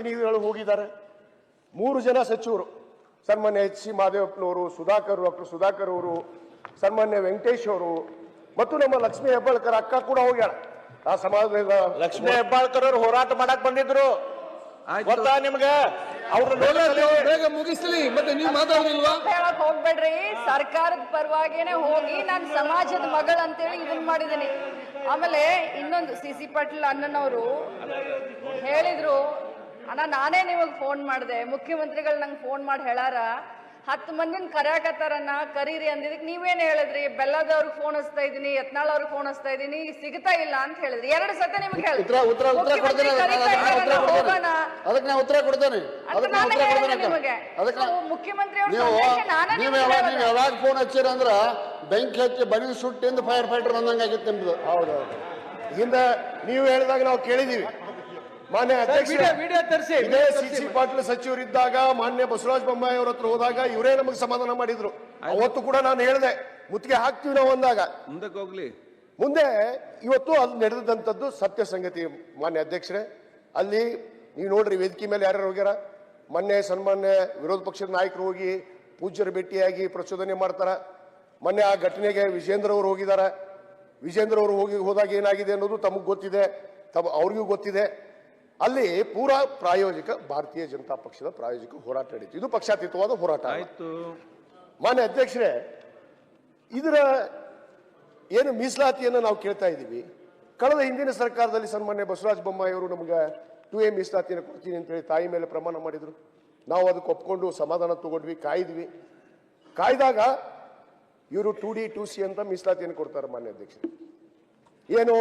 ಪ್ರತಿನಿಧಿಗಳು ಹೋಗಿದ್ದಾರೆ. ಮೂರು ಜನ ಸಚಿವರು ಸನ್ಮಾನ್ಯ ಎಚ್ ಸಿ ಮಾದೇವಪ್ಪನವರು ಸುಧಾಕರ್ ಡಾಕ್ಟರ್ ಸುಧಾಕರ್ ಅವರು ಸನ್ಮಾನ್ಯ ವೆಂಕಟೇಶ್ ಅವರು ಮತ್ತು ನಮ್ಮ ಲಕ್ಷ್ಮೀ ಹೆಬ್ಬಾಳ್ಕರ್ ಅಕ್ಕ ಕೂಡ ಹೋಗ್ಯಾಳ. ಆ ಸಮಾಜದ ಲಕ್ಷ್ಮೀ ಹೆಬ್ಬಾಳ್ಕರ್ ಅವರು ಹೋರಾಟ ಮಾಡಕ್ ಬಂದಿದ್ರು. ಗೊತ್ತಾ ನಿಮ್ಗೆ? ಅವ್ರು ಬೇಗ ಮುಗಿಸ್ಲಿ. ಮತ್ತೆ ನೀವು ಮಾತಾಡೋದಿಲ್ವಾ? ಹೇಳಕ್ ಹೋಗ್ಬೇಡ್ರಿ. ಸರ್ಕಾರದ ಪರವಾಗಿನೇ ಹೋಗಿ ನಾನು ಸಮಾಜದ ಮಗಳು ಅಂತೇಳಿ ಇದನ್ನ ಮಾಡಿದೀನಿ ಆಮೇಲೆ ಇನ್ನೊಂದು ಸಿ ಸಿ ಪಾಟೀಲ್ ಅಣ್ಣನವರು ಹೇಳಿದ್ರು ಅಣ್ಣ ನಾನೇ ನಿಮಗೆ ಫೋನ್ ಮಾಡಿದೆ. ಮುಖ್ಯಮಂತ್ರಿಗಳು ನಂಗೆ ಫೋನ್ ಮಾಡಿ ಹೇಳಾರ ಹತ್ತು ಮಂದಿನ ಕರ್ಯಾಕತ್ತಾರನ್ನ ಕರೀರಿ ಅಂದಿದ್ದಕ್ಕೆ ನೀವೇನು ಹೇಳಿದ್ರಿ? ಬೆಲ್ಲದವ್ರಿಗೆ ಫೋನ್ ಹಚ್ತಾ ಇದ್ದೀನಿ ಯತ್ನಾಳ್ ಅವ್ರಿಗೆ ಫೋನ್ ಹಚ್ತಾ ಇದೀನಿ ಸಿಗ್ತಾ ಇಲ್ಲ ಅಂತ ಹೇಳಿದ್ರಿ. ಎರಡು ಸತ ನಿಮ್ಗೆ ಉತ್ತರ ಉತ್ತರ ಉತ್ತರ ಕೊಡ್ತೇನೆ ಹೇಳಿದ್ರಿ ಅದಕ್ಕೆ ನಾನು ಉತ್ತರ ಕೊಡ್ತೇನೆ. ಅಂತ ಅದಕ್ಕೆ ನಾನು ಉತ್ತರ ಕೊಡ್ತೇನೆ ನಿಮಗೆ. ಮುಖ್ಯಮಂತ್ರಿ ಅವರು ನೀವು ನಾನೇ ನೀವು ಯಾವಾಗ ನೀವು ಯಾವಾಗ ಫೋನ್ ಹಚ್ಚಿರ ಅಂದ್ರ ಬೆಂಕಿ ಹಚ್ಚಿ ಬನಿ ಸುಟ್ಟಿಂದ ಫೈರ್ ಫೈಟರ್ ಬಂದಂಗೆ ಆಗಿತ್ತು ನಿಮ್ದು. ಹೌದೌದು. ಹಿಂದೆ ನೀವು ಹೇಳಿದಾಗ ನಾವು ಕೇಳಿದೀವಿ. ಮಾನ್ಯ ಅಧ್ಯಕ್ಷ ಇದೇ ಸಿ ಸಿ ಪಾಟೀಲ್ ಸಚಿವರಿದ್ದಾಗ ಮಾನ್ಯ ಬಸವರಾಜ ಬೊಮ್ಮಾಯಿ ಅವ್ರ ಹತ್ರ ಹೋದಾಗ ಇವರೇ ನಮಗೆ ಸಮಾಧಾನ ಮಾಡಿದ್ರು. ಅವತ್ತು ಕೂಡ ನಾನು ಹೇಳಿದೆ ಮುತ್ತಿಗೆ ಹಾಕ್ತೀವಿ ನಾವು ಅಂದಾಗ. ಮುಂದಕ್ಕೆ ಹೋಗ್ಲಿ. ಮುಂದೆ ಇವತ್ತು ಅಲ್ಲಿ ನಡೆದಂಥದ್ದು ಸತ್ಯ ಸಂಗತಿ ಮಾನ್ಯ ಅಧ್ಯಕ್ಷರೇ. ಅಲ್ಲಿ ನೀವು ನೋಡ್ರಿ ವೇದಿಕೆ ಮೇಲೆ ಯಾರ್ಯಾರು ಹೋಗ್ಯಾರ? ಮೊನ್ನೆ ಸನ್ಮಾನ್ಯ ವಿರೋಧ ಪಕ್ಷದ ನಾಯಕರು ಹೋಗಿ ಪೂಜ್ಯರು ಭೇಟಿಯಾಗಿ ಪ್ರಚೋದನೆ ಮಾಡ್ತಾರ. ಮೊನ್ನೆ ಆ ಘಟನೆಗೆ ವಿಜೇಂದ್ರ ಅವರು ಹೋಗಿದ್ದಾರೆ ವಿಜೇಂದ್ರ ಅವರು ಹೋಗಿ ಹೋದಾಗ ಏನಾಗಿದೆ ಅನ್ನೋದು ತಮಗೆ ಗೊತ್ತಿದೆ. ತಮ್ಮ ಅವ್ರಿಗೂ ಗೊತ್ತಿದೆ. ಅಲ್ಲಿ ಪೂರಾ ಪ್ರಾಯೋಜಕ ಭಾರತೀಯ ಜನತಾ ಪಕ್ಷದ ಪ್ರಾಯೋಜಕ ಹೋರಾಟ ನಡೀತು. ಇದು ಪಕ್ಷಾತೀತವಾದ ಹೋರಾಟ ಆಯಿತು. ಮಾನ್ಯ ಅಧ್ಯಕ್ಷರೇ ಇದರ ಏನು ಮೀಸಲಾತಿಯನ್ನು ನಾವು ಕೇಳ್ತಾ ಇದ್ದೀವಿ. ಕಳೆದ ಹಿಂದಿನ ಸರ್ಕಾರದಲ್ಲಿ ಸನ್ಮಾನ್ಯ ಬಸವರಾಜ ಬೊಮ್ಮಾಯಿ ಅವರು ನಮ್ಗೆ ಟು ಎ ಮೀಸಲಾತಿಯನ್ನು ಕೊಡ್ತೀನಿ ಅಂತೇಳಿ ತಾಯಿ ಮೇಲೆ ಪ್ರಮಾಣ ಮಾಡಿದರು. ನಾವು ಅದಕ್ಕೆ ಒಪ್ಕೊಂಡು ಸಮಾಧಾನ ತಗೊಂಡ್ವಿ ಕಾಯ್ದ್ವಿ. ಕಾಯ್ದಾಗ ಇವರು ಟು ಡಿ ಟು ಸಿ ಅಂತ ಮೀಸಲಾತಿಯನ್ನು ಕೊಡ್ತಾರೆ ಮಾನ್ಯ ಅಧ್ಯಕ್ಷರು. ಏನು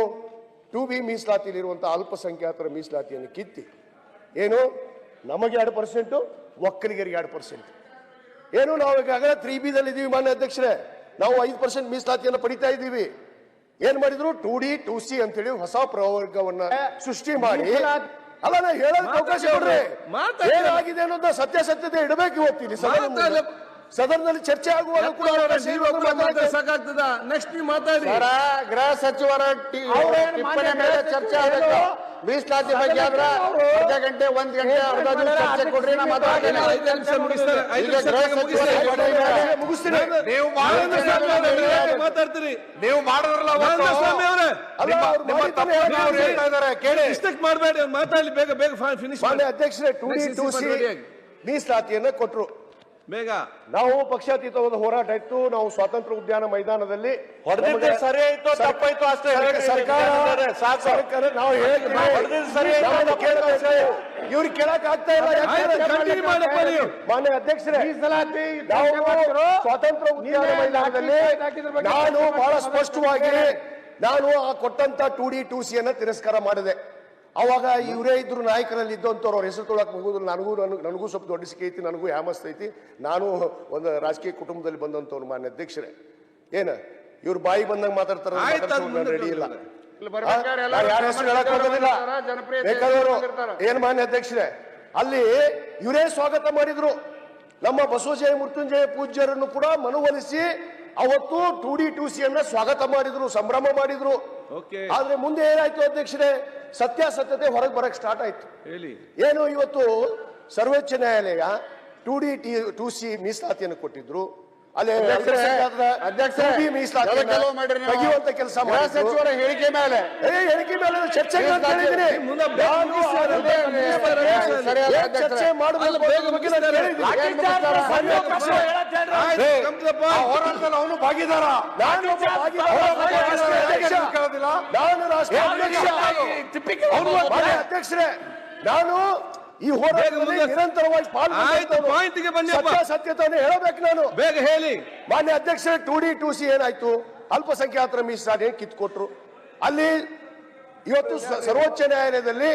ಟು ಬಿ ಮೀಸಲಾತಿಯಲ್ಲಿರುವಂಥ ಅಲ್ಪಸಂಖ್ಯಾತರ ಮೀಸಲಾತಿಯನ್ನು ಕಿತ್ತಿ ಏನು? ನಮಗೆ ಎರಡು ಪರ್ಸೆಂಟು ಒಕ್ಕಲಿಗರಿಗೆ ಎರಡು ಪರ್ಸೆಂಟ್. ಏನು? ನಾವು ಈಗಾಗಲೇ ತ್ರೀ ಬಿದಲ್ಲಿ ಇದ್ದೀವಿ ಮಾನ್ಯ ಅಧ್ಯಕ್ಷರೇ. ನಾವು ಐದು ಪರ್ಸೆಂಟ್ ಮೀಸಲಾತಿಯನ್ನು ಪಡಿತಾ ಇದ್ದೀವಿ. ಏನ್ ಮಾಡಿದ್ರು? ಟು ಡಿ ಟು ಸಿ ಅಂತೇಳಿ ಹೊಸ ಪ್ರವರ್ಗವನ್ನ ಸೃಷ್ಟಿ ಮಾಡಿ. ಅಲ್ಲ ನಾ ಹೇಳೋದಕ್ಕೆ ಅವಕಾಶ ಕೊಡ್ರಿ. ಏನಾಗಿದೆ ಅನ್ನೋದನ್ನ ಸತ್ಯಾಸತ್ಯತೆ ಇಡಬೇಕು ಇವತ್ತು ಸದನದಲ್ಲಿ ಚರ್ಚೆ ಆಗುವಾಗ ಕೂಡ ಸಾಕಾಗ್ತದ? ನೆಕ್ಸ್ಟ್ ನೀವು ಮಾತಾಡಿ ಸರ ಗೃಹ ಸಚಿವರ ಟಿ- ಅವ್ರೇನ್ ಟಿಪ್ಪಣಿ ಮಾನ್ಯ ಮೇಲೆ ಗೃಹ ಚರ್ಚೆ ಸಚಿವರು ಮೀಸಲಾತಿ ಬಗ್ಗೆ ಆದ್ರ ಅರ್ಧ ಗಂಟೆ ಒಂದ್ ಗಂಟೆ ಅರ್ಧ ಚರ್ಚೆ ಕೊಡ್ರಿ ನಾ ಮಾತಾಡ್ತೀನಿ ಐದು ನಿಮಿಷ ಮುಗಿಸ್ತಾರೆ. ಐದು ಈಗ ನಿಮಿಷ ಗೃಹ ಮುಗಿಸ್ತಾರೆ. ಸಚಿವರ ಟಿಪ್ಪಣಿ ಮೇಲೆ ಮುಗಿಸ್ತೀನಿ ನೀವು ಆನಂದ ಸ್ವಾಮಿ ಅವರೇ, ನೀವು ಮಾತಾಡ್ತೀರಿ? ನೀವು ಮಾಡಿದ್ರಲ್ಲ ಅವತ್ತು. ಆನಂದ ಸ್ವಾಮಿ ಅವರೇ. ಅಲ್ಲ, ನಿಮ್ಮ- ಅವ್ರು ನಿಮ್ಮ ಮಾಡಿದ್ದಾನೆ ತಪ್ಪನ್ನ ಅವ್ರು ಹೇಳ್ತಾ ಇದ್ದಾರೆ. ಕೇಳಿ. ಇಷ್ಟಕ್ಕೆ ಮಾಡಬೇಡಿ ಮಾತಾಡಲಿ ಬೇಗ ಬೇಗ ಫಿನಿಶ್ ಮಾಡಿ. ಮಾನ್ಯ ಅಧ್ಯಕ್ಷರೇ two D Next two CC C. ಮೀಸಲಾತಿಯನ್ನ ಕೊಟ್ರು. ಬೇಗ. ನಾವು ಪಕ್ಷಾತೀತವಾದ ಹೋರಾಟ ಇತ್ತು. ನಾವು ಸ್ವಾತಂತ್ರ್ಯ ಉದ್ಯಾನ ಮೈದಾನದಲ್ಲಿ ಸರಿ ಆಯ್ತು ತಪ್ಪಾಯ್ತು ಅಷ್ಟೇ ಸರ್ಕಾರ ನಾವು ಇವ್ರಿಗೆ ಕೇಳಕ್ ಆಗ್ತಾ ಇಲ್ಲ. ಮಾನ್ಯ ಅಧ್ಯಕ್ಷರೇ ನಾವು ಸ್ವಾತಂತ್ರ್ಯ ಉದ್ಯಾನ ಮೈದಾನದಲ್ಲಿ ನಾನು ಬಹಳ ಸ್ಪಷ್ಟವಾಗಿ ನಾನು ಆ ಕೊಟ್ಟಂತ ಟು ಡಿ ಟು ಸಿ ಅನ್ನ ತಿರಸ್ಕಾರ ಮಾಡಿದೆ. ಅವಾಗ ಇವರೇ ಇದ್ರು ನಾಯಕರಲ್ಲಿ ಇದ್ದಂಥವ್ರು ಅವ್ರ ಹೆಸರು ತೊಳಕ್ ಹೋಗೋದು ನನಗೂ ನನಗೂ ನನಗೂ ಸ್ವಲ್ಪ ದೊಡ್ಡ ಸಿಕ್ಕ ಐತಿ ನನಗೂ ಹ್ಯಾಮಸ್ ಐತಿ. ನಾನು ಒಂದು ರಾಜಕೀಯ ಕುಟುಂಬದಲ್ಲಿ ಬಂದಂಥವ್ರು ಮಾನ್ಯ ಅಧ್ಯಕ್ಷರೇ. ಏನು? ಇವ್ರು ಬಾಯಿ ಬಂದಂಗೆ ಮಾತಾಡ್ತಾರೆ ಆಯ್ತು, ಅದು ರೆಡಿ ಇಲ್ಲ. ಯಾರ ಹೆಸರು ಹೇಳಕ್ ಹೋಗೋದಿಲ್ಲ ಜನಪ್ರಿಯತೆ ಬೇಕಾದವರು. ಏನ್ ಮಾನ್ಯ ಅಧ್ಯಕ್ಷರೇ? ಅಲ್ಲಿ ಇವರೇ ಸ್ವಾಗತ ಮಾಡಿದ್ರು. ನಮ್ಮ ಬಸವಜಯ ಮೃತ್ಯುಂಜಯ ಪೂಜ್ಯರನ್ನು ಕೂಡ ಮನವೊಲಿಸಿ ಅವತ್ತು ಟು ಡಿ ಟು ಸಿ ಅನ್ನ ಸ್ವಾಗತ ಮಾಡಿದ್ರು ಸಂಭ್ರಮ ಮಾಡಿದ್ರು. ಆದ್ರೆ ಮುಂದೆ ಏನಾಯ್ತು ಅಧ್ಯಕ್ಷರೇ? ಸತ್ಯಾಸತ್ಯತೆ ಹೊರಗೆ ಬರಕ್ ಸ್ಟಾರ್ಟ್ ಆಯ್ತು. ಹೇಳಿ. ಏನು ಇವತ್ತು ಸರ್ವೋಚ್ಚ ನ್ಯಾಯಾಲಯ to D T to C ಮೀಸಲಾತಿಯನ್ನು ಕೊಟ್ಟಿದ್ರು. ಅಲ್ಲಿ ಅಧ್ಯಕ್ಷರೇ, 2D ಮೀಸಲಾತಿಯನ್ನ ಕೆಲವು ಮಾಡಿರಿ ನೀವು. ತೆಗೆಯುವಂತ ಕೆಲಸ. ಸಚಿವರ ಹೇಳಿಕೆ ಮೇಲೆ. ಏ, ಹೇಳಿಕೆ ಮೇಲೆ ಚರ್ಚೆ ಅಧ್ಯಕ್ಷರೇ. ಮಾಡಬೇಕು ಏನ್ point. ಹೋರಾಟದಲ್ಲಿ ಅವನು ಭಾಗಿದಾರ. ನಾನು ನಾನು ಅಧ್ಯಕ್ಷರೇ. ನಾನು ಈ ಹೋರಾಟದಲ್ಲಿ ನಿರಂತರವಾಗಿ ಪಾಲ್ಗೊಂಡಿದ್ದೆ ಬನ್ನಿಯಪ್ಪ. ಸತ್ಯಾಸತ್ಯತೆಯನ್ನು ಹೇಳಬೇಕು ನಾನು. ಬೇಗ ಹೇಳಿ. ಮಾನ್ಯ ಅಧ್ಯಕ್ಷರೇ ಟು ಡಿ ಟು ಸಿ ಏನಾಯ್ತು? ಅಲ್ಪಸಂಖ್ಯಾತರ ಮೀಸಲಾತಿ ಕಿತ್ಕೊಟ್ರು? ಅಲ್ಲಿ ಇವತ್ತು ಸರ್ವೋಚ್ಚ ನ್ಯಾಯಾಲಯದಲ್ಲಿ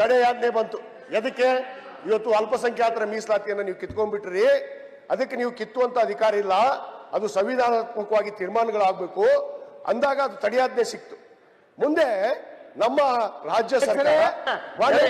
ತಡೆಯಾಜ್ಞೆ ಬಂತು. ಎದಕ್ಕೆ? ಇವತ್ತು ಅಲ್ಪಸಂಖ್ಯಾತರ ಮೀಸಲಾತಿಯನ್ನು ನೀವು ಕಿತ್ಕೊಂಡ್ಬಿಟ್ರಿ. ಅದಕ್ಕೆ ನೀವು ಕಿತ್ತುವಂತ ಅಧಿಕಾರ ಇಲ್ಲ ಅದು ಸಂವಿಧಾನಾತ್ಮಕವಾಗಿ ತೀರ್ಮಾನಗಳಾಗಬೇಕು ಅಂದಾಗ ಅದು ತಡೆಯಾಜ್ಞೆ ಸಿಕ್ತು ಮುಂದೆ ನಮ್ಮ ರಾಜ್ಯ ಸರ್ಕಾರ ಮಾಡಿದ್ದೇ